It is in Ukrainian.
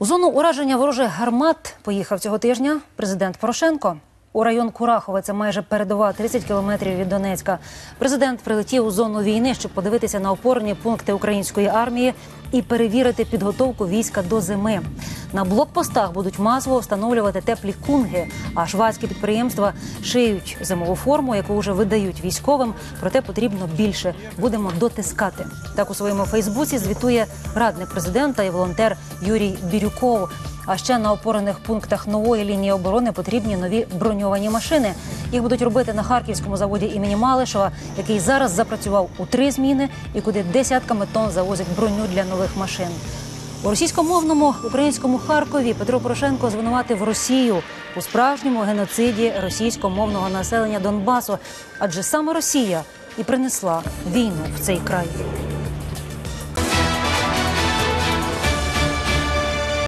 У зону ураження ворожих гармат поїхав цього тижня президент Порошенко. У район Курахове це майже передова 30 кілометрів від Донецька. Президент прилетів у зону війни, щоб подивитися на опорні пункти української армії і перевірити підготовку війська до зими. На блокпостах будуть масово встановлювати теплі кунги, а швадські підприємства шиють зимову форму, яку вже видають військовим. Проте потрібно більше. Будемо дотискати. Так у своєму Фейсбуці звітує радник президента і волонтер Юрій Бірюков. А ще на опорених пунктах нової лінії оборони потрібні нові броньовані машини. Їх будуть робити на харківському заводі імені Малишева, який зараз запрацював у три зміни і куди десятками тонн завозять броню для нових машин. У російськомовному українському Харкові Петро Порошенко звинуватив Росію у справжньому геноциді російськомовного населення Донбасу, адже саме Росія і принесла війну в цей край.